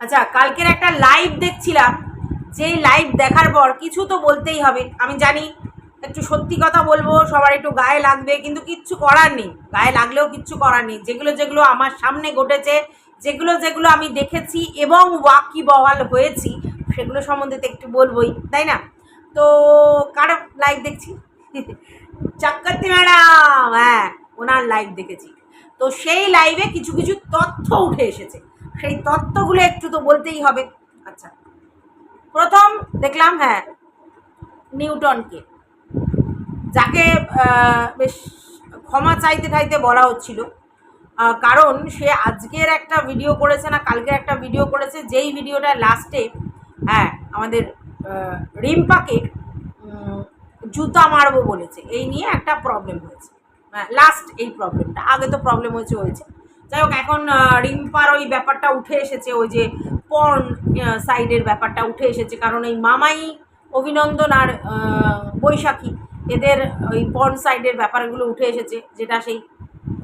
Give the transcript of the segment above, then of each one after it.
আচ্ছা কালকের একটা লাইভ দেখছিলাম। যেই লাইভ দেখার পর কিছু তো বলতেই হবে, আমি জানি। একটু সত্যি কথা বলব, সবার একটু গায়ে লাগবে, কিন্তু কিচ্ছু করার নেই। গায়ে লাগলেও কিচ্ছু করার নেই। যেগুলো যেগুলো আমার সামনে ঘটেছে, যেগুলো যেগুলো আমি দেখেছি এবং ওয়াকি বহাল হয়েছি, সেগুলো সম্বন্ধে তো একটু বলবোই, তাই না? তো কার লাইভ দেখছি? চক্করতি ম্যাডাম হ্যাঁ ওনার লাইভ দেখেছি। তো সেই লাইভে কিছু কিছু তথ্য উঠে এসেছে। সেই তত্ত্বগুলো একটু তো বলতেই হবে। আচ্ছা। প্রথম দেখলাম হ্যাঁ নিউটনকে। যাকে বেশ ক্ষমা চাইতে চাইতে বলা হচ্ছিল। কারণ সে আজকের একটা ভিডিও করেছে না, কালকের একটা ভিডিও করেছে, যেই ভিডিওটা লাস্টে হ্যাঁ আমাদের রিম্পাকে জুতা মারবো বলেছে। এই নিয়ে একটা প্রবলেম হয়েছে। হ্যাঁ লাস্ট এই প্রবলেমটা আগে তো প্রবলেম হয়েছে হয়েছে। যাই হোক, এখন রিম্পার ওই ব্যাপারটা উঠে এসেছে, ওই যে পর্ন সাইডের ব্যাপারটা উঠে এসেছে। কারণ এই মামাই অভিনন্দন আর বৈশাখী, এদের ওই পর্ন সাইডের ব্যাপারগুলো উঠে এসেছে, যেটা সেই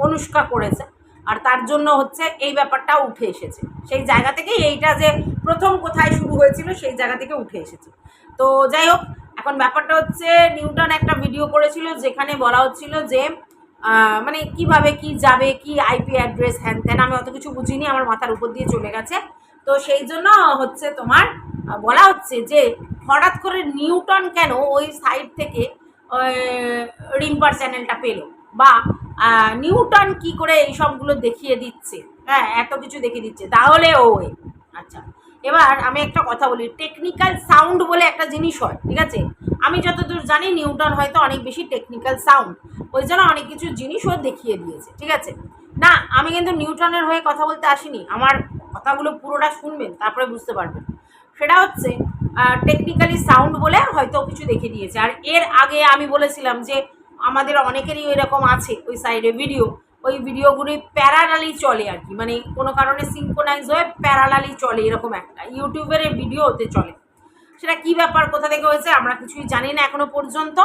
অনুষ্কা করেছে। আর তার জন্য হচ্ছে এই ব্যাপারটা উঠে এসেছে। সেই জায়গা থেকেই এইটা যে প্রথম কোথায় শুরু হয়েছিল, সেই জায়গা থেকে উঠে এসেছে। তো যাই হোক, এখন ব্যাপারটা হচ্ছে, নিউটন একটা ভিডিও করেছিল, যেখানে বলা হচ্ছিল যে মানে কীভাবে কি যাবে, কি আইপি অ্যাড্রেস হ্যান ত্যান, আমি অত কিছু বুঝিনি, আমার মাথার উপর দিয়ে চলে গেছে। তো সেই জন্য হচ্ছে তোমার বলা হচ্ছে যে হঠাৎ করে নিউটন কেন ওই সাইড থেকে রিম্পার চ্যানেলটা পেল? বা নিউটন কি করে এই সবগুলো দেখিয়ে দিচ্ছে? হ্যাঁ এত কিছু দেখিয়ে দিচ্ছে। তাহলে ও আচ্ছা। এবার আমি একটা কথা বলি টেকনিক্যাল সাউন্ড বলে একটা জিনিস হয়, ঠিক আছে? আমি যতদূর জানি, নিউটন হয়তো অনেক বেশি টেকনিক্যাল সাউন্ড ওই জন্য অনেক কিছু জিনিসও দেখিয়ে দিয়েছে, ঠিক আছে? না, আমি কিন্তু নিউটনের হয়ে কথা বলতে আসিনি, আমার কথাগুলো পুরোটা শুনবেন, তারপরে বুঝতে পারবেন। সেটা হচ্ছে টেকনিক্যালি সাউন্ড বলে হয়তো কিছু দেখে দিয়েছে, আর এর আগে আমি বলেছিলাম যে আমাদের অনেকেরই ওই রকম আছে, ওই সাইডে ভিডিও ওই ভিডিওগুলি প্যারালালি চলে আর কি। মানে কোনো কারণে সিঙ্কোনাইজ হয়ে প্যারালালি চলে, এরকম একটা। ইউটিউবের ভিডিও হতে চলে। সেটা কি ব্যাপার, কোথা থেকে হয়েছে, আমরা কিছুই জানি না এখনও পর্যন্ত।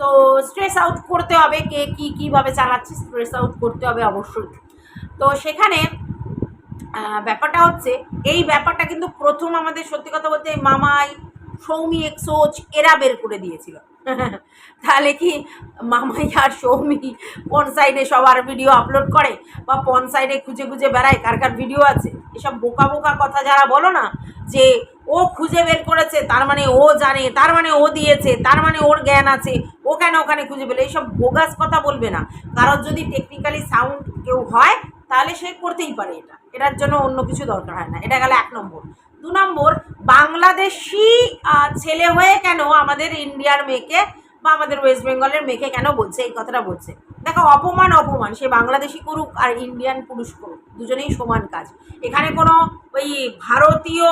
তো স্ট্রেস আউট করতে হবে, কে কী কীভাবে চালাচ্ছে স্ট্রেস আউট করতে হবে অবশ্যই। তো সেখানে ব্যাপারটা হচ্ছে, এই ব্যাপারটা কিন্তু প্রথম আমাদের সত্যি কথা বলতে মামাই সৌমি এক সোচ এরা বের করে দিয়েছিল। তাহলে কি মামাই আর সৌমি পন সাইডে সবার ভিডিও আপলোড করে বা পন সাইডে খুঁজে খুঁজে বেড়ায়? কার কার ভিডিও আছে? এসব বোকা বোকা কথা যারা বলো না, যে ও খুঁজে বের করেছে, তার মানে ও জানে, তার মানে ও দিয়েছে, তার মানে ওর জ্ঞান আছে, ও কেন ওখানে খুঁজে পেলে? এইসব বোগাস কথা বলবে না। কারোর যদি টেকনিক্যালি সাউন্ড কেউ হয়, তাহলে সে করতেই পারে এটা। এটার জন্য অন্য কিছু দরকার হয় না। এটা গেল এক নম্বর। দু নম্বর, বাংলাদেশি ছেলে হয়ে কেন আমাদের ইন্ডিয়ার মেয়েকে বা আমাদের ওয়েস্ট বেঙ্গলের মেয়েকে কেন বলছে? এই কথাটা বলছে। দেখো, অপমান অপমান, সে বাংলাদেশি করুক আর ইন্ডিয়ান পুরুষ করুক, দুজনেই সমান কাজ। এখানে কোনো ওই ভারতীয়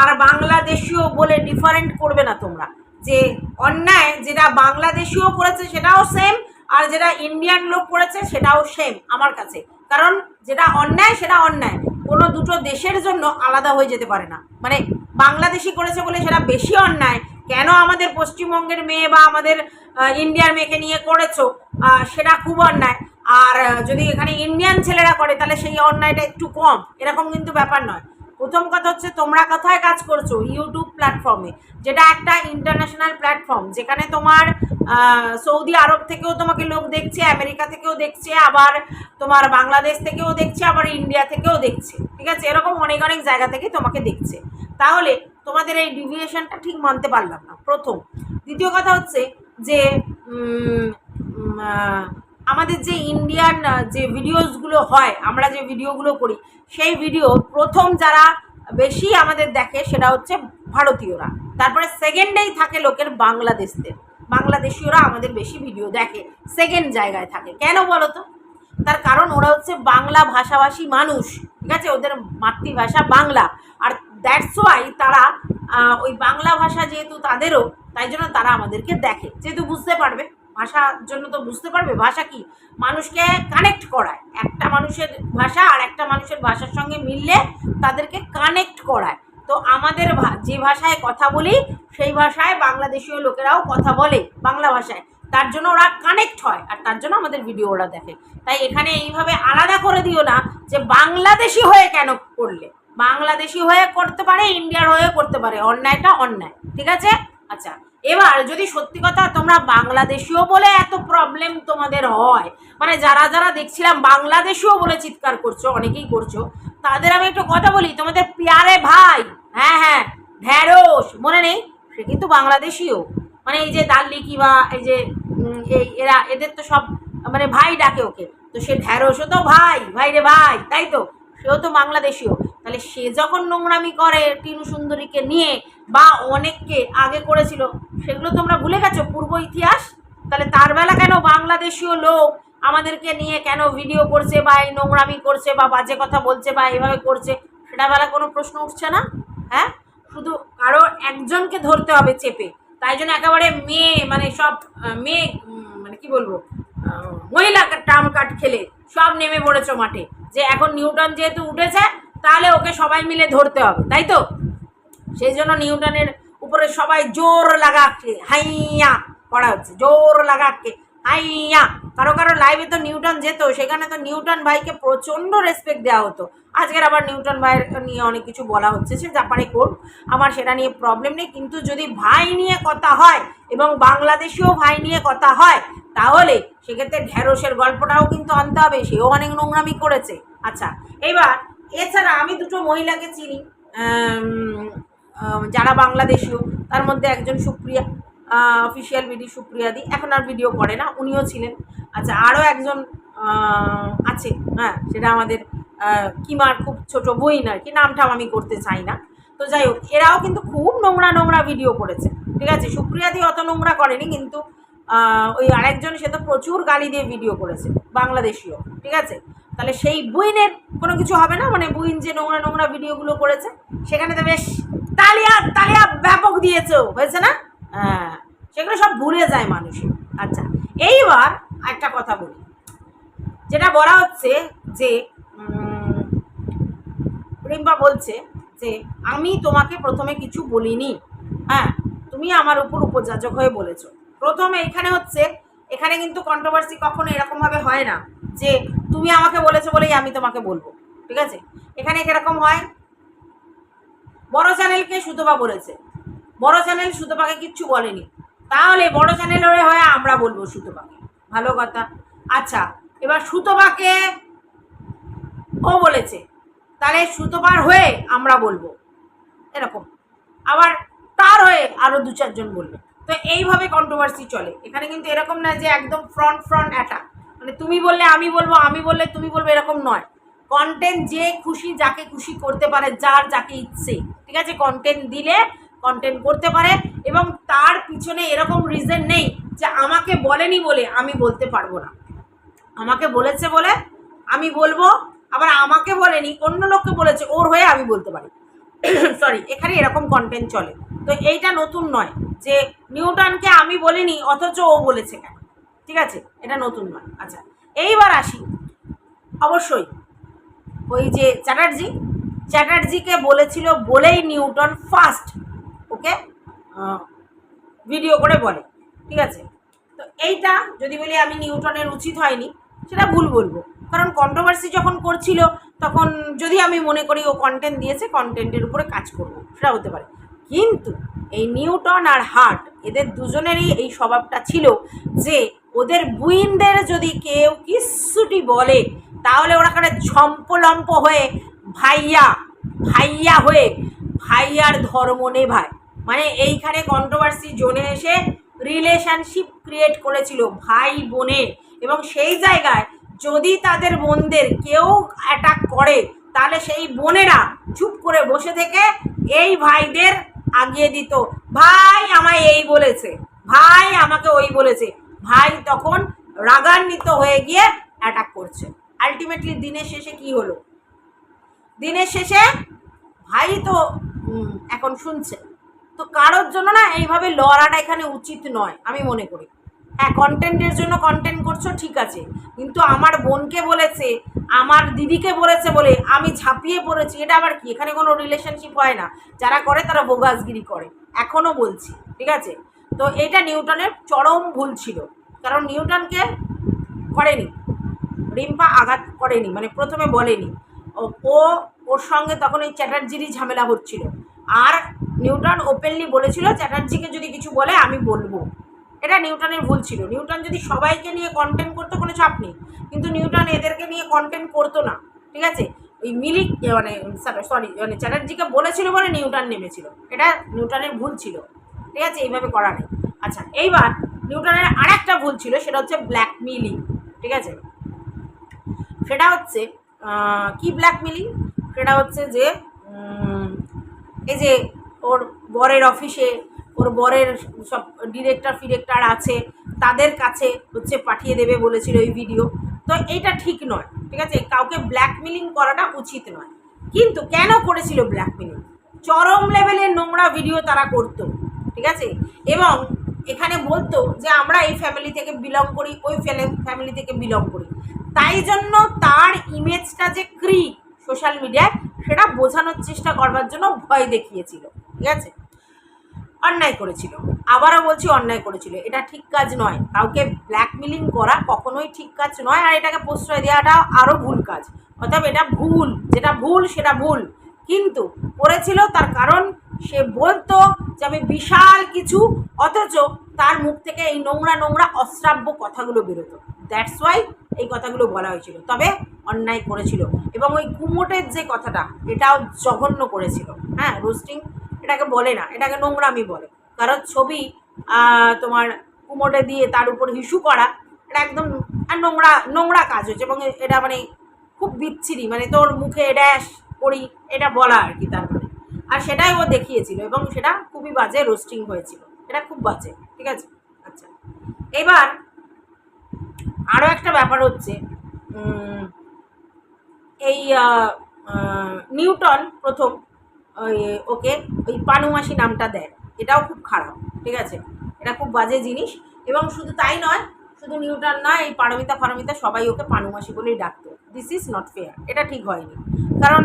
আর বাংলাদেশীয় বলে ডিফারেন্ট করবে না তোমরা। যে অন্যায়, যেটা বাংলাদেশিও করেছে সেটাও সেম আর যেটা ইন্ডিয়ান লোক করেছে সেটাও সেম আমার কাছে। কারণ যেটা অন্যায়, সেটা অন্যায়। কোনো দুটো দেশের জন্য আলাদা হয়ে যেতে পারে না। মানে বাংলাদেশি করেছে বলে সেটা বেশি অন্যায়। কেন আমাদের পশ্চিমবঙ্গের মেয়ে বা আমাদের ইন্ডিয়ার মেয়েকে নিয়ে করেছ? সেটা খুব অন্যায়। আর যদি এখানে ইন্ডিয়ান ছেলেরা করে, তাহলে সেই অন্যায়টা একটু কম। এরকম কিন্তু ব্যাপার নয়। প্রথম কথা হচ্ছে তোমরা কোথায় কাজ করছ? ইউটিউব প্ল্যাটফর্মে যেটা একটা ইন্টারন্যাশনাল প্ল্যাটফর্ম যেখানে তোমার সৌদি আরব থেকেও তোমাকে লোক দেখছে, আমেরিকা থেকেও দেখছে, আবার তোমার বাংলাদেশ থেকেও দেখছে, আবার ইন্ডিয়া থেকেও দেখছে। ঠিক আছে? এরকম অনেক অনেক জায়গা থেকে তোমাকে দেখছে। তাহলে তোমাদের এই ডিভিয়েশনটা ঠিক মানতে পারলাম না। প্রথম। দ্বিতীয় কথা হচ্ছে যে আমাদের যে ইন্ডিয়ান যে ভিডিওসগুলো হয়, আমরা যে ভিডিওগুলো করি, সেই ভিডিও প্রথম যারা বেশি আমাদের দেখে সেটা হচ্ছে ভারতীয়রা। তারপরে সেকেন্ডেই থাকে লোকের বাংলাদেশদের। বাংলাদেশীয়রা আমাদের বেশি ভিডিও দেখে সেকেন্ড জায়গায় থাকে। কেন বলো তো তার কারণ ওরা হচ্ছে বাংলা ভাষাভাষী মানুষ, ঠিক আছে? ওদের মাতৃভাষা বাংলা। আর দ্যাটস ওয়াই তারা ওই বাংলা ভাষা যেহেতু তাদেরও, তাই জন্য তারা আমাদেরকে দেখে। যেহেতু বুঝতে পারবে ভাষার জন্য তো বুঝতে পারবে, ভাষা কি? মানুষকে কানেক্ট করায়। একটা মানুষের ভাষা আর একটা মানুষের ভাষার সঙ্গে মিললে তাদেরকে কানেক্ট করায়। তো আমাদের যে ভাষায় কথা বলি, সেই ভাষায় বাংলাদেশীয় লোকেরাও কথা বলে বাংলা ভাষায়। তার জন্য ওরা কানেক্ট হয় আর তার জন্য আমাদের ভিডিও ওরা দেখে। তাই এখানে এইভাবে আলাদা করে দিও না যে বাংলাদেশি হয়ে কেন করলে বাংলাদেশি হয়ে করতে পারে, ইন্ডিয়ার হয়ে করতে পারে, অন্যায়টা অন্যায়। ঠিক আছে? আচ্ছা এবার যদি সত্যি কথা তোমরা বাংলাদেশিও বলে এত প্রবলেম তোমাদের হয় মানে যারা যারা দেখছিলাম বাংলাদেশিও বলে চিৎকার করছ, অনেকেই করছ, তাদের আমি একটু কথা বলি, তোমাদের পিয়ারে ভাই হ্যাঁ হ্যাঁ ঢ্যাঁড়স, মনে নেই? সে কিন্তু বাংলাদেশিও মানে এই যে দাল্লি কিবা এই যে এই এরা, এদের তো সব মানে ভাই ডাকে ওকে, তো সে ঢ্যাঁড়সও তো ভাই ভাই রে ভাই, তাই তো? সেও তো বাংলাদেশিও। তাহলে সে যখন নোংরামি করে টিনু সুন্দরীকে নিয়ে বা অনেককে আগে করেছিল, সেগুলো তোমরা ভুলে গেছো? পূর্ব ইতিহাস? তাহলে তার বেলা কেন বাংলাদেশীয় লোক আমাদেরকে নিয়ে কেন ভিডিও করছে বা এই নোংরামি করছে বা বাজে কথা বলছে বা এইভাবে করছে? সেটা বেলা কোনো প্রশ্ন উঠছে না? হ্যাঁ? শুধু কারও একজনকে ধরতে হবে চেপে। তাই জন্য একেবারে মেয়ে মানে সব মেয়ে মানে কি বলব মহিলা টার্ম কাট খেলে সব নেমে পড়েছ মাঠে। যে এখন নিউটন যেহেতু উঠেছে তাহলে ওকে সবাই মিলে ধরতে হবে, তাই তো? সেই জন্য নিউটনের উপরে সবাই জোর লাগাচ্ছে হাইয়া করা হচ্ছে, জোর লাগাচ্ছে হাইয়া। কারও কারও লাইভে তো নিউটন যেত, সেখানে তো নিউটন ভাইকে প্রচণ্ড রেসপেক্ট দেওয়া হতো। আজকের আবার নিউটন ভাইয়ের নিয়ে অনেক কিছু বলা হচ্ছে, সে জাপানে কোর্ট আমার সেটা নিয়ে প্রবলেম নেই, কিন্তু যদি ভাই নিয়ে কথা হয় এবং বাংলাদেশিও ভাই নিয়ে কথা হয়, তাহলে সেক্ষেত্রে ঢ্যাঁড়সের গল্পটাও কিন্তু আনতে হবে, সেও অনেক নোংরামি করেছে। আচ্ছা এবার এছাড়া আমি দুটো মহিলাকে চিনি যারা বাংলাদেশীয় তার মধ্যে একজন সুপ্রিয়া অফিসিয়াল ভিডি সুপ্রিয়া দি এখন আর ভিডিও করে না, উনিও ছিলেন। আচ্ছা আরও একজন আছে হ্যাঁ সেটা আমাদের কিমার খুব ছোট বইন আর কি, নামটাও আমি করতে চাই না। তো যাই হোক, এরাও কিন্তু খুব নোংরা নোংরা ভিডিও করেছে, ঠিক আছে? সুপ্রিয়া দি অত নোংরা করেনি, কিন্তু ওই আরেকজন, সে তো প্রচুর গালি দিয়ে ভিডিও করেছে বাংলাদেশীয় ঠিক আছে? তাহলে সেই বুইনের কোনো কিছু হবে না? মানে বুইন যে নোংরা নোংরা ভিডিওগুলো করেছে, সেখানে তো বেশ তালিয়া তালিয়া ব্যাপক দিয়েছ হয়েছে না? হ্যাঁ সেগুলো সব ভুলে যায় মানুষ। আচ্ছা এইবার একটা কথা বলি। যেটা বলা হচ্ছে যে রিম্পা বলছে যে, আমি তোমাকে প্রথমে কিছু বলিনি। হ্যাঁ তুমি আমার উপর উপযাচক হয়ে বলেছ। প্রথমে এখানে হচ্ছে এখানে কিন্তু কন্ট্রোভার্সি কখনো এরকমভাবে হয় না যে তুমি আমাকে বলেছ বলেই আমি তোমাকে বলব, ঠিক আছে? এখানে কীরকম হয়? বড় চ্যানেলকে সুতপা বলেছে। বড় চ্যানেল সুতপাকে কিচ্ছু বলেনি। তাহলে বড় চ্যানেলের হয়ে আমরা বলব সুতপাকে। ভালো কথা। আচ্ছা এবার সুতপাকে ও বলেছে। তাহলে সুতপার হয়ে আমরা বলব। এরকম। আবার তার হয়ে আরও দু চারজন বলবে। তো এইভাবে কন্ট্রোভার্সি চলে। এখানে কিন্তু এরকম না যে একদম ফ্রন্ট ফ্রন্ট অ্যাটাক মানে তুমি বললে আমি বলব, আমি বললে তুমি বলবে এরকম নয়। কন্টেন্ট যে খুশি যাকে খুশি করতে পারে, যার যাকে ইচ্ছে। ঠিক আছে? কন্টেন্ট দিলে কন্টেন্ট করতে পারে এবং তার পিছনে এরকম রিজন নেই যে আমাকে বলেনি বলে আমি বলতে পারব না। আমাকে বলেছে বলে আমি বলব, আবার আমাকে বলেনি, অন্য লোককে বলেছে, ওর হয়ে আমি বলতে পারি। সরি এখানে এরকম কন্টেন্ট চলে। তো এইটা নতুন নয় যে নিউটনকে আমি বলিনি, অথচ ও বলেছে কেন? ঠিক আছে? এটা নতুন নয়। আচ্ছা এইবার আসি। অবশ্যই, ওই যে চ্যাটার্জি, চ্যাটার্জিকে বলেছিল বলেই নিউটন ফার্স্ট ওকে? ভিডিও করে বলে। ঠিক আছে? তো এইটা যদি বলি আমি নিউটনের উচিত হয়নি, সেটা ভুল বলব। কারণ কন্ট্রোভার্সি যখন করছিল, তখন যদি আমি মনে করি ও কন্টেন্ট দিয়েছে কন্টেন্টের উপরে কাজ করব, সেটা হতে পারে। কিন্তু এই নিউটন আর হার্ট এদের দুজনেরই এই স্বভাবটা ছিল যে ওদের বুইনদের যদি কেউ কিচ্ছুটি বলে, তাহলে ওরা করে ঝম্পলম্প হয়ে ভাইয়া ভাইয়া হয়ে ভাইয়ার ধর্ম নেভায়। মানে এইখানে কন্ট্রোভার্সি জোনে এসে রিলেশনশিপ ক্রিয়েট করেছিল ভাই বোনে। এবং সেই জায়গায় যদি তাদের বোনদের কেউ অ্যাটাক করে, তাহলে সেই বোনেরা চুপ করে বসে থেকে এই ভাইদের আগিয়ে দিত। ভাই আমায় এই বলেছে, ভাই আমাকে ওই বলেছে। ভাই তখন রাগান্বিত হয়ে গিয়ে অ্যাটাক করছে। আলটিমেটলি দিনের শেষে কি হলো? দিনের শেষে ভাই তো এখন শুনছে। তো কারোর জন্য না এইভাবে লড়াটা এখানে উচিত নয়, আমি মনে করি। হ্যাঁ কন্টেন্টের জন্য কন্টেন্ট করছ, ঠিক আছে। কিন্তু আমার বোনকে বলেছে আমার দিদিকে বলেছে বলে আমি ঝাঁপিয়ে পড়েছি। এটা আবার কি? এখানে কোনো রিলেশনশিপ হয় না। যারা করে তারা বোগাসগিরি করে। এখনও বলছি, ঠিক আছে? তো এটা নিউটনের চরম ভুল ছিল। কারণ নিউটনকে করেনি। রিম্পা আঘাত করেনি মানে প্রথমে বলেনি। ও ওর সঙ্গে তখন ওই চ্যাটার্জিরই ঝামেলা হচ্ছিল। আর নিউটন ওপেনলি বলেছিল, চ্যাটার্জিকে যদি কিছু বলে, আমি বলব। এটা নিউটনের ভুল ছিল। নিউটন যদি সবাইকে নিয়ে কন্টেন্ট করতো, কোনো চাপ নেই। কিন্তু নিউটন এদেরকে নিয়ে কন্টেন্ট করতো না, ঠিক আছে? ওই মিলিক মানে সরি মানে চ্যাটার্জিকে বলেছিল বলে নিউটন নেমেছিল। এটা নিউটনের ভুল ছিল, ঠিক আছে? এইভাবে করা নেই। আচ্ছা এইবার নিউটনের আর একটা ভুল ছিল, সেটা হচ্ছে ব্ল্যাক ব্ল্যাকমেলিং ঠিক আছে? সেটা হচ্ছে কি ব্ল্যাকমেলিং সেটা হচ্ছে যে এই যে ওর বরের অফিসে, ওর বরের সব ডিরেক্টর ফিরেক্টর আছে, তাদের কাছে হচ্ছে পাঠিয়ে দেবে বলেছিল এই ভিডিও তো এইটা ঠিক নয়, ঠিক আছে? কাউকে ব্ল্যাকমেলিং করাটা উচিত নয়। কিন্তু কেন করেছিল ব্ল্যাকমেলিং চরম লেভেলের নোংরা ভিডিও তারা করতো, ঠিক আছে? এবং এখানে বলতো যে, আমরা এই ফ্যামিলি থেকে বিলং করি, ওই ফ্যামিলি থেকে বিলং করি। তাই জন্য তার ইমেজটা যে ক্রি সোশ্যাল মিডিয়ায় সেটা বোঝানোর চেষ্টা করবার জন্য ভয় দেখিয়েছিল, ঠিক আছে? অন্যায় করেছিল। আবারও বলছি অন্যায় করেছিল। এটা ঠিক কাজ নয়। কাউকে ব্ল্যাকমেলিং করা কখনোই ঠিক কাজ নয় আর এটাকে প্রশ্রয় দেওয়াটা আরও ভুল কাজ। অর্থাৎ এটা ভুল। যেটা ভুল, সেটা ভুল। কিন্তু করেছিল তার কারণ সে বলতো যে আমি বিশাল কিছু, অথচ তার মুখ থেকে এই নোংরা নোংরা অশ্রাব্য কথাগুলো বেরোতো। দ্যাটস ওয়াই এই কথাগুলো বলা হয়েছিল। তবে অন্যায় করেছিল। এবং ওই কুমোটের যে কথাটা, এটাও জঘন্য করেছিল। হ্যাঁ রোস্টিং এটাকে বলে না, এটাকে নোংরামি বলে। কারণ ছবি তোমার কুমোটে দিয়ে তার উপর হিসু করা, এটা একদম নোংরা নোংরা কাজ হয়েছে এবং এটা মানে খুব বিচ্ছিরি মানে তোর মুখে ড্যাশ করি এটা বলা আর কি তার মানে। আর সেটাই ও দেখিয়েছিল এবং সেটা খুবই বাজে রোস্টিং হয়েছিল। এটা খুব বাজে, ঠিক আছে? আচ্ছা এবার আরও একটা ব্যাপার হচ্ছে এই নিউটন প্রথম ওকে ওই পানুমাসি নামটা দেয়। এটাও খুব খারাপ, ঠিক আছে? এটা খুব বাজে জিনিস এবং শুধু তাই নয়, শুধু নিউটন নয় এই পারমিতা ফারমিতা সবাই ওকে পানুমাসি বলেই ডাকতো। দিস ইজ নট ফেয়ার এটা ঠিক হয়নি। কারণ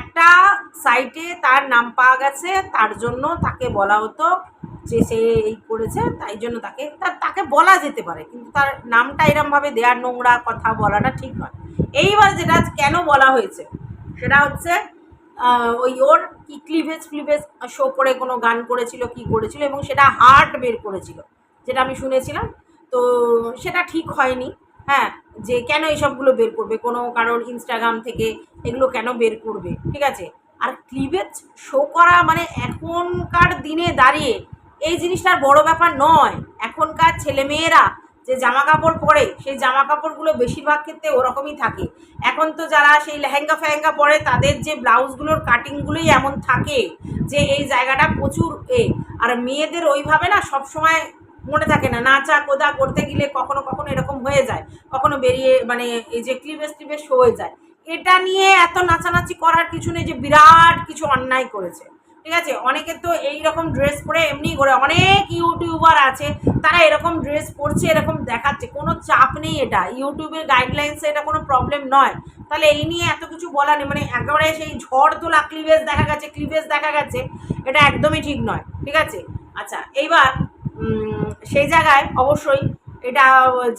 একটা সাইটে তার নাম পাওয়া গেছে, তার জন্য তাকে বলা হতো যে সে এই করেছে, তাই জন্য তাকে তাকে বলা যেতে পারে, কিন্তু তার নামটা এরমভাবে দেওয়ার নোংরা কথা বলাটা ঠিক নয়। এইবার যেটা কেন বলা হয়েছে, সেটা হচ্ছে ওই ওর কি ক্লিভেজ ফ্লিভেজ শো করে কোনো গান করেছিল, কি করেছিল এবং সেটা হার্ট বের করেছিল, যেটা আমি শুনেছিলাম। তো সেটা ঠিক হয়নি হ্যাঁ যে কেন এইসবগুলো বের করবে, কোনো কারোর ইনস্টাগ্রাম থেকে এগুলো কেন বের করবে, ঠিক আছে? আর ক্লিভেজ শো করা মানে এখনকার দিনে দাঁড়িয়ে, এই জিনিসটার বড় ব্যাপার নয়। এখনকার ছেলেমেয়েরা যে জামা কাপড় পরে, সেই জামা কাপড়গুলো বেশিরভাগ ক্ষেত্রে ওরকমই থাকে। এখন তো যারা সেই লেহেঙ্গা ফেহেঙ্গা পরে, তাদের যে ব্লাউজগুলোর কাটিংগুলোই এমন থাকে যে এই জায়গাটা প্রচুর এ। আর মেয়েদের ওইভাবে না সব সময় মনে থাকে না, নাচা কোদা করতে গেলে কখনো কখনো এরকম হয়ে যায়, কখনো বেরিয়ে মানে এই যে ক্লিভেজ টিভেজ হয়ে যায়। এটা নিয়ে এত নাচানাচি করার কিছু নেই যে বিরাট কিছু অন্যায় করেছে। ঠিক আছে? অনেকে তো এই রকম ড্রেস পরে এমনি করে অনেক ইউটিউবার আছে, তারা এরকম ড্রেস পরছে, এরকম দেখাচ্ছে। কোনো চাপ নেই এটা। ইউটিউবের গাইডলাইন্সে এটা কোনো প্রবলেম নয়। তাহলে এই নিয়ে এত কিছু বলা নেই। মানে একেবারে সেই ঝড় তোলা ক্লিভেজ দেখা গেছে ক্লিভেজ দেখা গেছে, এটা একদমই ঠিক নয়। ঠিক আছে? আচ্ছা এইবার সেই জায়গায় অবশ্যই এটা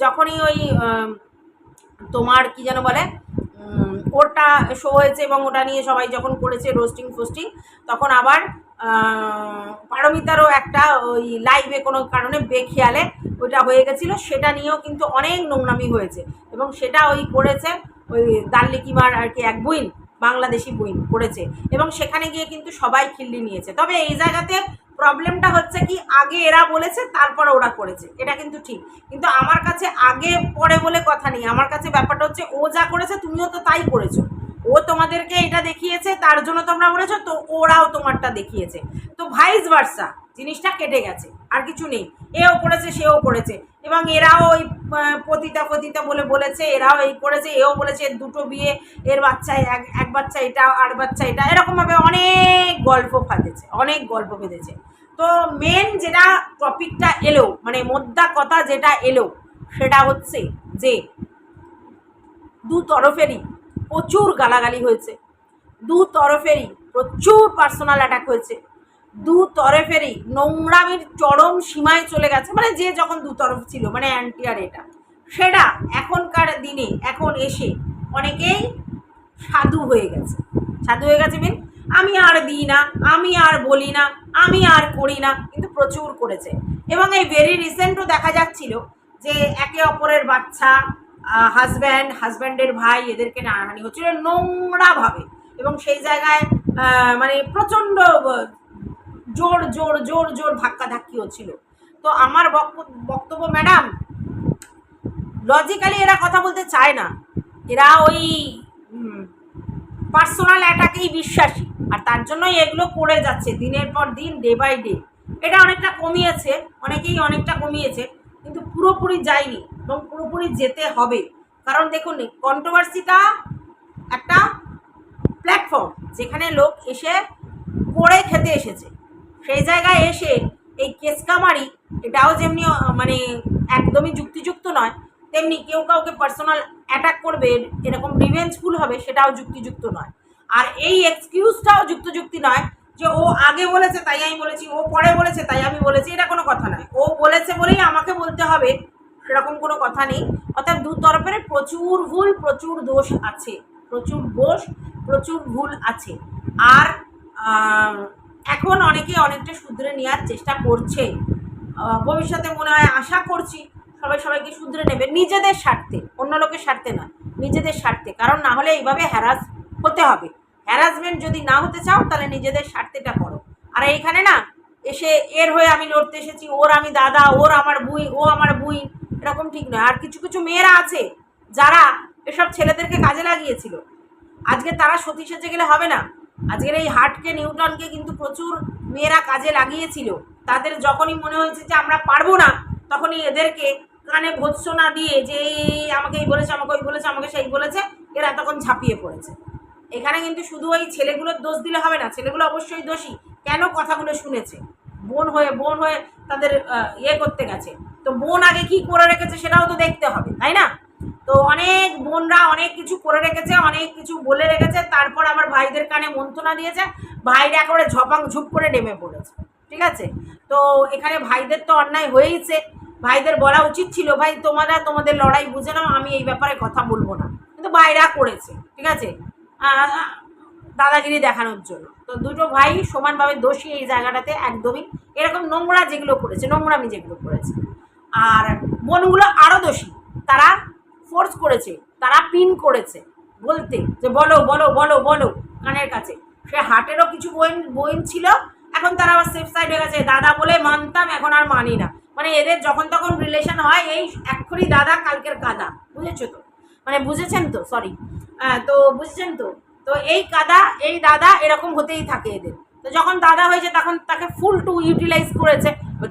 যখনই ওই তোমার কি যেন বলে? ওটা শো হয়েছে এবং ওটা নিয়ে সবাই যখন করেছে রোস্টিং ফোস্টিং তখন আবার পারমিতারও একটা ওই লাইভে কোনো কারণে বেখেয়ালে ওইটা হয়ে গেছিল। সেটা নিয়েও কিন্তু অনেক নোংরামি হয়েছে এবং সেটা ওই করেছে ওই দাল্লিকিমার আর কি এক বুইন বাংলাদেশি বুইন করেছে এবং সেখানে গিয়ে কিন্তু সবাই খিল্লি নিয়েছে। তবে এই জায়গাতে প্রবলেমটা হচ্ছে কি, আগে এরা বলেছে, তারপরে ওরা করেছে। এটা কিন্তু ঠিক। কিন্তু আমার কাছে আগে পরে বলে কথা নেই। আমার কাছে ব্যাপারটা হচ্ছে, ও যা করেছে, তুমিও তো তাই করেছ। ও তোমাদেরকে এটা দেখিয়েছে, তার জন্য তোমরা বলেছ, তো ওরাও তোমারটা দেখিয়েছে। তো ভাইস ভার্সা জিনিসটা কেটে গেছে, আর কিছু নেই। এও করেছে সেও করেছে। এবং এরাও ওই পতিতা পতিতা বলে বলেছে, এরাও এই করেছে, এও বলেছে দুটো বিয়ে, এর বাচ্চা, এক এক বাচ্চা এটা, আর বাচ্চা এটা, এরকমভাবে অনেক গল্প ফাঁদেছে অনেক গল্প বেঁধেছে। তো মেন যেটা টপিকটা এলো মানে মোদ্দা কথা যেটা এলো, সেটা হচ্ছে যে দু তরফেরই প্রচুর গালাগালি হয়েছে, দু তরফেরই প্রচুর পার্সোনাল অ্যাটাক হয়েছে দু তরফেরই নোংরামির চরম সীমায় চলে গেছে মানে যে যখন দু তরফ ছিল মানে অ্যান্টি আর এটা। সেটা এখনকার দিনে, এখন এসে অনেকেই সাধু হয়ে গেছে। সাধু হয়ে গেছে মিন আমি আর দিই না, আমি আর বলি না, আমি আর করি না, কিন্তু প্রচুর করেছে। এবং এই ভেরি রিসেন্টও দেখা যাচ্ছিল যে একে অপরের বাচ্চা হাজব্যান্ড হাজব্যান্ডের ভাই এদেরকে নাড়াহানি হচ্ছিল নোংরাভাবে। এবং সেই জায়গায় মানে প্রচণ্ড জোর জোর জোর জোর ধাক্কা ধাক্কি হচ্ছিল। তো আমার বক্ত- বক্তব্য, ম্যাডাম লজিক্যালি এরা কথা বলতে চায় না। এরা ওই পার্সোনাল অ্যাটাকেই বিশ্বাসী। আর তার জন্যই এগুলো করে যাচ্ছে দিনের পর দিন ডে বাই ডে এটা অনেকটা কমিয়েছে, অনেকেই অনেকটা কমিয়েছে, কিন্তু পুরোপুরি যায়নি এবং পুরোপুরি যেতে হবে। কারণ দেখুন কন্ট্রোভার্সিটা একটা প্ল্যাটফর্ম যেখানে লোক এসে করে খেতে এসেছে। সেই জায়গায় এসে এই কেসকামারি এটাও যেমনি মানে একদমই যুক্তিযুক্ত নয়, তেমনি কেউ কাউকে পার্সোনাল অ্যাটাক করবে, এরকম রিভেঞ্জফুল হবে, সেটাও যুক্তিযুক্ত নয়। আর এই এক্সকিউজটাও যুক্তযুক্তি নয় যে ও আগে বলেছে তাই আমি বলেছি, ও পরে বলেছে তাই আমি বলেছি, এটা কোনো কথা নয়। ও বলেছে বলেই আমাকে বলতে হবে, সেরকম কোনো কথা নেই। অর্থাৎ দু তরফের প্রচুর ভুল, প্রচুর দোষ আছে। প্রচুর দোষ, প্রচুর ভুল আছে। আর এখন অনেকে অনেকটা শুধরে নেওয়ার চেষ্টা করছে। ভবিষ্যতে মনে হয় আশা করছি সবাই সবাইকে শুধরে নেবে। নিজেদের স্বার্থে, অন্য লোকের স্বার্থে না, নিজেদের স্বার্থে। কারণ না হলে এইভাবে হ্যারাস হতে হবে। হ্যারাসমেন্ট যদি না হতে চাও, তাহলে নিজেদের স্বার্থেটা করো। আর এইখানে না, এসে এর হয়ে আমি লড়তে এসেছি, ওর আমি দাদা, ওর আমার বুই, ও আমার বুই, এরকম ঠিক নয়। আর কিছু কিছু মেয়েরা আছে, যারা এসব ছেলেদেরকে কাজে লাগিয়েছিল। আজকে তারা সতী সেজে গেলে হবে না। আজকের এই হার্টকে, নিউটনকে কিন্তু প্রচুর মেয়েরা কাজে লাগিয়েছিল। তাদের যখনই মনে হয়েছে যে আমরা পারব না, তখনই এদেরকে কানে ভৎসনা দিয়ে যে আমাকে এই বলেছে, আমাকে ওই বলেছে, আমাকে সেই বলেছে, এরা তখন ঝাঁপিয়ে পড়েছে। এখানে কিন্তু শুধু ওই ছেলেগুলোর দোষ দিলে হবে না, ছেলেগুলো অবশ্যই দোষী। কেন কথাগুলো শুনেছে? বোন হয়ে বোন হয়ে তাদের ইয়ে করতে গেছে। তো বোন আগে কি করে রেখেছে সেটাও তো দেখতে হবে, তাই না? তো অনেক বোনরা অনেক কিছু করে রেখেছে, অনেক কিছু বলে রেখেছে, তারপর আমার ভাইদের কানে মন্ত্রণা দিয়েছে, ভাইরা একেবারে ঝপাং ঝুপ করে নেমে পড়েছে, ঠিক আছে? তো এখানে ভাইদের তো অন্যায় হয়েইছে, ভাইদের বলা উচিত ছিল, ভাই, তোমরা তোমাদের লড়াই বুঝে নাও, আমি এই ব্যাপারে কথা বলব না। কিন্তু ভাইরা করেছে, ঠিক আছে? দাদাগিরি দেখানোর জন্য। তো দুটো ভাই সমানভাবে দোষী এই জায়গাটাতে একদমই, এরকম নোংরা যেগুলো করেছে, নোংরামি যেগুলো করেছে। আর বোনগুলো আরও দোষী, তারা ফোর্স করেছে, তারা পিন করেছে। বলতে, যে বলো বলো বলো বলো, কানের কাছে। সে হাটেরও কিছু বইন বইন ছিল, এখন তারা আবার সেফ সাইড হয়ে গেছে। দাদা বলে মানতাম, এখন আর মানি না। মানে এদের যখন তখন রিলেশন হয়, এই এক্ষুনি দাদা, কালকের কাদা। বুঝেছ তো? মানে বুঝেছেন তো? সরি তো বুঝেছেন তো? তো এই কাদা, এই দাদা এরকম হতেই থাকে এদের। তো যখন দাদা হয়েছে, তখন তাকে ফুল টু ইউটিলাইজ করেছে।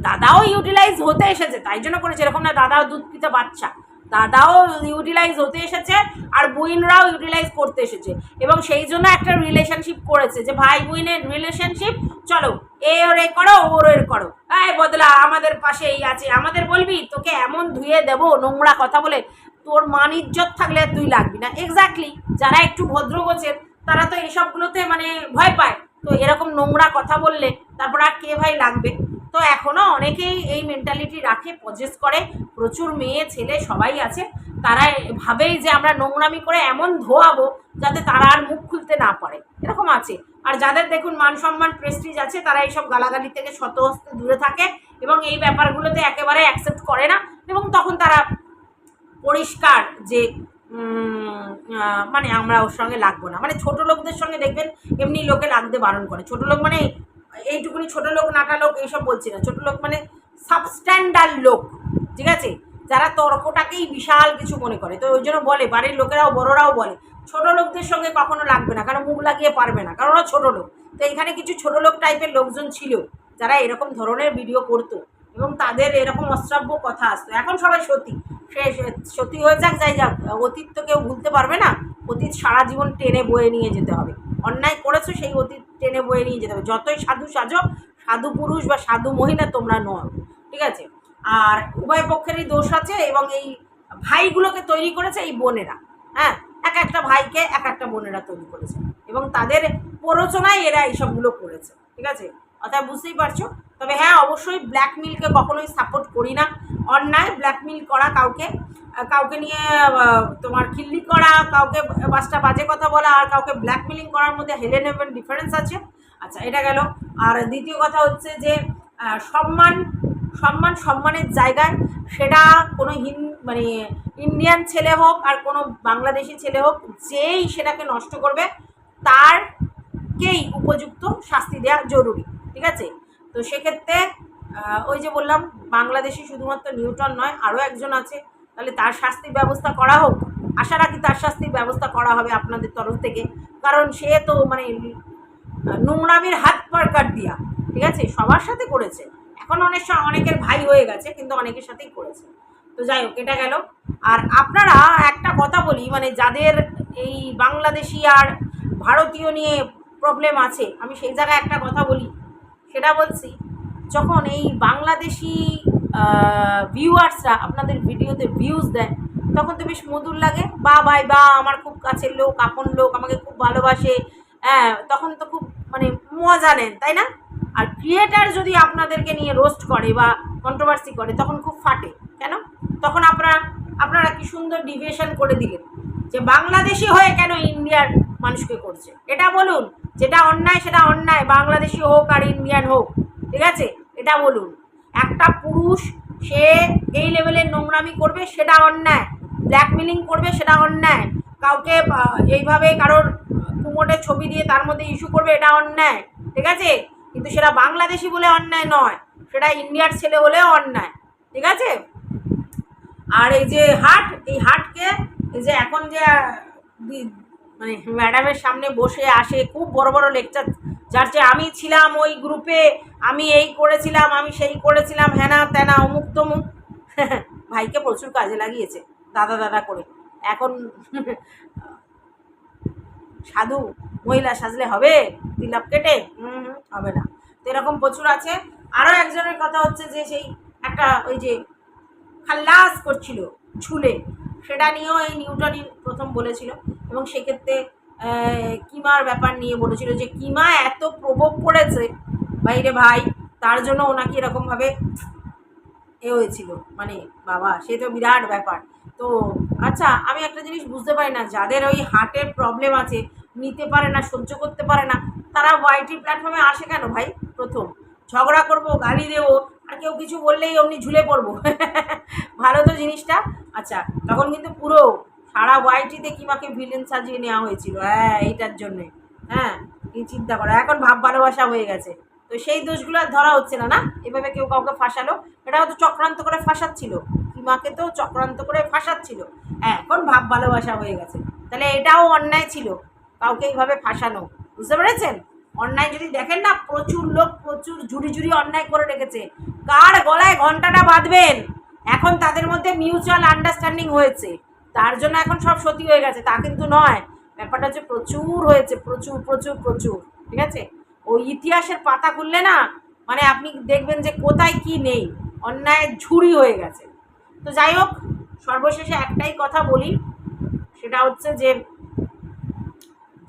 দাদাও ইউটিলাইজ হতে এসেছে, তাই জন্য করেছে। এরকম না দাদাও দুধ পিতে বাচ্চা। দাদাও ইউটিলাইজ হতে এসেছে আর বুইনরাও ইউটিলাইজ করতে এসেছে। এবং সেই জন্য একটা রিলেশনশিপ করেছে যে, ভাই বুইনের রিলেশনশিপ চলো, এ ওর এ করো ওর এর করো। এই বদলা, আমাদের পাশে এই আছে। আমাদের বলবি, তোকে এমন ধুয়ে দেবো, নোংরা কথা বলে তোর মান ইজ্জত থাকলে তুই লাগবি না। এক্স্যাক্টলি যারা একটু ভদ্র গোছের, তারা তো এসবগুলোতে মানে ভয় পায়। তো এরকম নোংরা কথা বললে তারপর আর কে ভাই লাগবে? তো এখনও অনেকেই এই মেন্টালিটি রাখে পজেস করে। প্রচুর মেয়ে, ছেলে সবাই আছে। তারা ভাবেই যে আমরা নোংরামি করে এমন ধোয়াবো যাতে তারা আর মুখ খুলতে না পারে। এরকম আছে। আর যাদের দেখুন মান সম্মান প্রেস্টিজ আছে, তারা এইসব গালাগালি থেকে শত হস্তে দূরে থাকে এবং এই ব্যাপারগুলোতে একেবারে অ্যাকসেপ্ট করে না এবং তখন তারা পরিষ্কার যে মানে আমরা ওর সঙ্গে লাগবো না। মানে ছোট লোকদের সঙ্গে দেখবেন এমনি লোকে লাগতে বারণ করে। ছোট লোক মানে এইটুকুনি ছোট লোক, নাটা লোক, এইসব বলছি না। ছোট লোক মানে সাবস্ট্যান্ডার্ড লোক, ঠিক আছে? যারা তর্কটাকেই বিশাল কিছু মনে করে। তো ওই জন্য বলে, বাড়ির লোকেরাও, বড়রাও বলে, ছোট লোকদের সঙ্গে কখনো লাগবে না, কারণ মুখ লাগিয়ে পারবে না, কারণ ওরা ছোট লোক। তো এখানে কিছু ছোট লোক টাইপের লোকজন ছিল, যারা এরকম ধরনের ভিডিও করতো, এবং তাদের এরকম অশ্রাব্য কথা আসতো। এখন সবাই সতী। সে, সতী হয়ে যাক, যাই যাক, অতীত তো কেউ ভুলতে পারবে না। অতীত সারা জীবন টেনে বয়ে নিয়ে যেতে হবে। অন্যায় করেছ, সেই অতীত টেনে বয়ে নিয়ে যেতে হবে। যতই সাধু সাজো, সাধু পুরুষ বা সাধু মহিলা, তোমরা নও, ঠিক আছে? আর উভয় পক্ষেরই দোষ আছে এবং এই ভাইগুলোকে তৈরি করেছে এই বোনেরা হ্যাঁ? এক একটা ভাইকে এক একটা বোনেরা তৈরি করেছে। এবং তাদের প্ররোচনায় এরা এইসবগুলো করেছে, ঠিক আছে? অর্থাৎ বুঝতেই পারছ? তবে হ্যাঁ অবশ্যই ব্ল্যাকমেলকে কখনোই সাপোর্ট করি না। অন্যায় ব্ল্যাকমেল করা কাউকে কাউকে নিয়ে তোমার খিল্লি করা, কাউকে পাঁচটা বাজে কথা বলা, আর কাউকে ব্ল্যাকমেলিং করার মধ্যে হেলে নেবেন ডিফারেন্স আছে। আচ্ছা এটা গেল। আর দ্বিতীয় কথা হচ্ছে যে সম্মান সম্মান সম্মানের জায়গায় সেটা কোনো হিন মানে ইন্ডিয়ান ছেলে হোক আর কোনো বাংলাদেশি ছেলে হোক, যেই সেটাকে নষ্ট করবে তারকেই উপযুক্ত শাস্তি দেওয়া জরুরি। ঠিক আছে? তো সেক্ষেত্রে ওই যে বললাম, বাংলাদেশি শুধুমাত্র নিউটন নয়, আরও একজন আছে। তাহলে তার শাস্তির ব্যবস্থা করা হোক। আশা রাখি তার শাস্তির ব্যবস্থা করা হবে আপনাদের তরফ থেকে। কারণ সে তো মানে নোংরামির হাত পার কাট দিয়া, ঠিক আছে? সবার সাথে করেছে। এখন অনেক স- অনেকের ভাই হয়ে গেছে, কিন্তু অনেকের সাথেই করেছে। তো যাই হোক, এটা গেল। আর আপনারা একটা কথা বলি মানে যাদের এই বাংলাদেশি আর ভারতীয় নিয়ে প্রবলেম আছে, আমি সেই জায়গায় একটা কথা বলি। সেটা বলছি, যখন এই বাংলাদেশি ভিউয়ার্সরা আপনাদের ভিডিওতে ভিউজ দেয়, তখন তো বেশ মধুর লাগে, বা, ভাই, বা, আমার খুব কাছের লোক, আপন লোক, আমাকে খুব ভালোবাসে। হ্যাঁ তখন তো খুব মানে মজা নেন, তাই না? আর ক্রিয়েটার যদি আপনাদেরকে নিয়ে রোস্ট করে বা কন্ট্রোভার্সি করে, তখন খুব ফাটে, কেন? তখন আপনারা আপনারা কি সুন্দর ডিভিয়েশন করে দিলেন, যে বাংলাদেশি হয়ে কেন ইন্ডিয়ার মানুষকে করছে। এটা বলুন, যেটা অন্যায় সেটা অন্যায়, বাংলাদেশি হোক আর ইন্ডিয়ান হোক, ঠিক আছে? এটা বলুন। একটা পুরুষ, সে এই লেভেলের নোংরামি করবে, সেটা অন্যায়। ব্ল্যাকমেলিং করবে, সেটা অন্যায়। কাউকে এইভাবে কারোর কুমোটের ছবি দিয়ে তার মধ্যে ইস্যু করবে, এটা অন্যায়, ঠিক আছে? কিন্তু সেটা বাংলাদেশি বলে অন্যায় নয়, সেটা ইন্ডিয়ার ছেলে হলেও অন্যায়, ঠিক আছে? আর এই যে হাট, এই হাটকে, এই যে এখন যে মানে ম্যাডামের সামনে বসে আসে, খুব বড় বড় লেকচার যার যে আমি ছিলাম ওই গ্রুপে আমি এই করেছিলাম, আমি সেই করেছিলাম হ্যানা ত্যানা অমুক তমুক। ভাইকে প্রচুর কাজে লাগিয়েছে, দাদা দাদা করে। এখন সাধু, মহিলা সাজলে হবে? তিলাপ কেটে? হবে না। তো এরকম প্রচুর আছে। আরও একজনের কথা হচ্ছে যে সেই একটা ওই যে খাল্লাস করছিল ছুলে সেটা নিয়েও এই নিউটনই প্রথম বলেছিল। এবং সেক্ষেত্রে কিমার ব্যাপার নিয়ে বলেছিল যে, কিমা এত প্রভোগ করেছে বাইরে ভাই, তার জন্য ওনাকে এরকমভাবে এ হয়েছিল। মানে বাবা, সে তো বিরাট ব্যাপার। তো আচ্ছা আমি একটা জিনিস বুঝতে পারি না, যাদের ওই হার্টের প্রবলেম আছে, নিতে পারে না, সহ্য করতে পারে না, তারা ওয়াইটি প্ল্যাটফর্মে আসে কেন ভাই? প্রথম, ঝগড়া করব, গালি দেবো, আর কেউ কিছু বললেই অমনি ঝুলে পড়ব। ভালো তো জিনিসটা। আচ্ছা তখন কিন্তু পুরো সারা ওয়াইটিতে কিমাকে ভিলেন সাজিয়ে নেওয়া হয়েছিল? হ্যাঁ এইটার জন্যে। হ্যাঁ কি চিন্তা করো, এখন ভাব ভালোবাসা হয়ে গেছে। তো সেই দোষগুলো আর ধরা হচ্ছে না না? এভাবে কেউ কাউকে ফাঁসালো? এটা হয়তো চক্রান্ত করে ফাঁসাচ্ছিল। কিমাকে তো চক্রান্ত করে ফাঁসাচ্ছিল। হ্যাঁ এখন ভাব ভালোবাসা হয়ে গেছে। তাহলে এটাও অন্যায় ছিল। কাউকে এইভাবে ফাঁসানো। বুঝতে পেরেছেন? অন্যায় যদি দেখেন না, প্রচুর লোক প্রচুর ঝুড়ি ঝুড়ি অন্যায় করে রেখেছে। কার গলায় ঘন্টাটা বাঁধবেন? এখন তাদের মধ্যে মিউচুয়াল আন্ডারস্ট্যান্ডিং হয়েছে। তার জন্য এখন সব সত্যি হয়ে গেছে, তা কিন্তু নয়। ব্যাপারটা হচ্ছে প্রচুর হয়েছে, প্রচুর প্রচুর প্রচুর, ঠিক আছে? ওই ইতিহাসের পাতা খুললে না মানে আপনি দেখবেন যে কোথায় কি নেই, অন্যায়ের ঝুড়ি হয়ে গেছে। তো যাই হোক, সর্বশেষে একটাই কথা বলি, সেটা হচ্ছে যে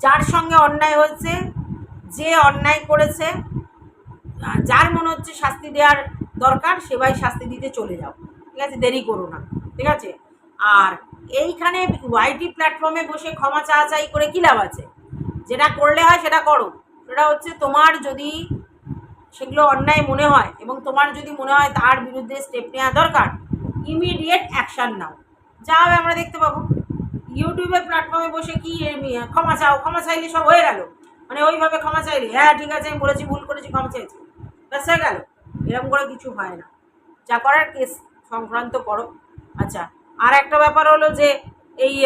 যার সঙ্গে অন্যায় হয়েছে, যে অন্যায় করেছে, যার মনে হচ্ছে শাস্তি দেওয়ার দরকার, সেবাই শাস্তি দিতে চলে যাও। ঠিক আছে? দেরি করো না, ঠিক আছে? আর এইখানে ওয়াইটি প্ল্যাটফর্মে বসে ক্ষমা চাওয়াচাই করে কী লাভ আছে? যেটা করলে হয় সেটা করো। সেটা হচ্ছে তোমার যদি সেগুলো অন্যায় মনে হয় এবং তোমার যদি মনে হয় তার বিরুদ্ধে স্টেপ নেওয়া দরকার ইমিডিয়েট অ্যাকশান নাও। যা হবে আমরা দেখতে পাবো। ইউটিউবের প্ল্যাটফর্মে বসে কি ক্ষমা চাও, ক্ষমা চাইলে সব হয়ে গেল। মানে ওইভাবে ক্ষমা চাইলে হ্যাঁ ঠিক আছে, আমি বলেছি ভুল করেছি, ক্ষমা চাইছি। ব্যাস, হয়ে গেল। এরকম করে কিছু হয় না। যা করার কেস সংক্রান্ত করো। আচ্ছা আর একটা ব্যাপার হলো যে এই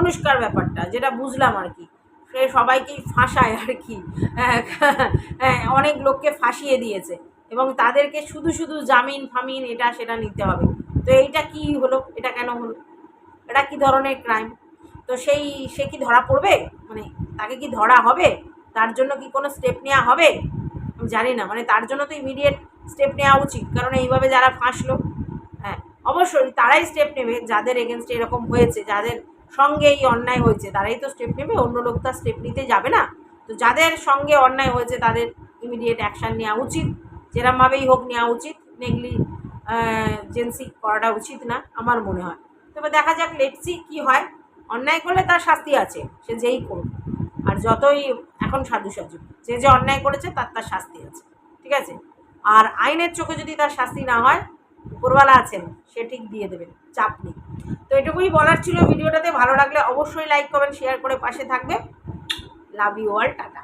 অনুষ্কার ব্যাপারটা যেটা বুঝলাম আর কি। সে সবাইকেই ফাঁসায় আর কি। হ্যাঁ, হ্যাঁ, অনেক লোককে ফাঁসিয়ে দিয়েছে। এবং তাদেরকে শুধু শুধু জামিন ফামিন এটা সেটা নিতে হবে। তো এইটা কি হলো? এটা কেন হলো? এটা কি ধরনের ক্রাইম তো সেই সে কি ধরা পড়বে? মানে তাকে কি ধরা হবে? তার জন্য কি কোনো স্টেপ নেওয়া হবে? আমি জানি না। মানে তার জন্য তো ইমিডিয়েট স্টেপ নেওয়া উচিত। কারণ এইভাবে যারা ফাঁসলো অবশ্যই তারাই স্টেপ নেবে, যাদের এগেনস্টে এরকম হয়েছে, যাদের সঙ্গে এই অন্যায় হয়েছে, তারাই তো স্টেপ নেবে, অন্য লোক তার স্টেপ নিতে যাবে না। তো যাদের সঙ্গে অন্যায় হয়েছে, তাদের ইমিডিয়েট অ্যাকশান নেওয়া উচিত, যেরমভাবেই হোক নেওয়া উচিত নেগলি জেন্সি করাটা উচিত না, আমার মনে হয়। তবে দেখা যাক লেটসি কি হয়। অন্যায় করলে তার শাস্তি আছে, সে যেই করুক। আর যতই এখন সাধু সাজু যে যে অন্যায় করেছে, তার তার শাস্তি আছে। ঠিক আছে? আর আইনের চোখে যদি তার শাস্তি না হয় উপরওয়ালা আছেন, সে ঠিক দিয়ে দেবেন, চাপ নেই। তো এটুকুই বলার ছিল, ভিডিওটাতে ভালো লাগলে অবশ্যই লাইক কমেন্ট শেয়ার করে পাশে থাকবে। Love you all tata.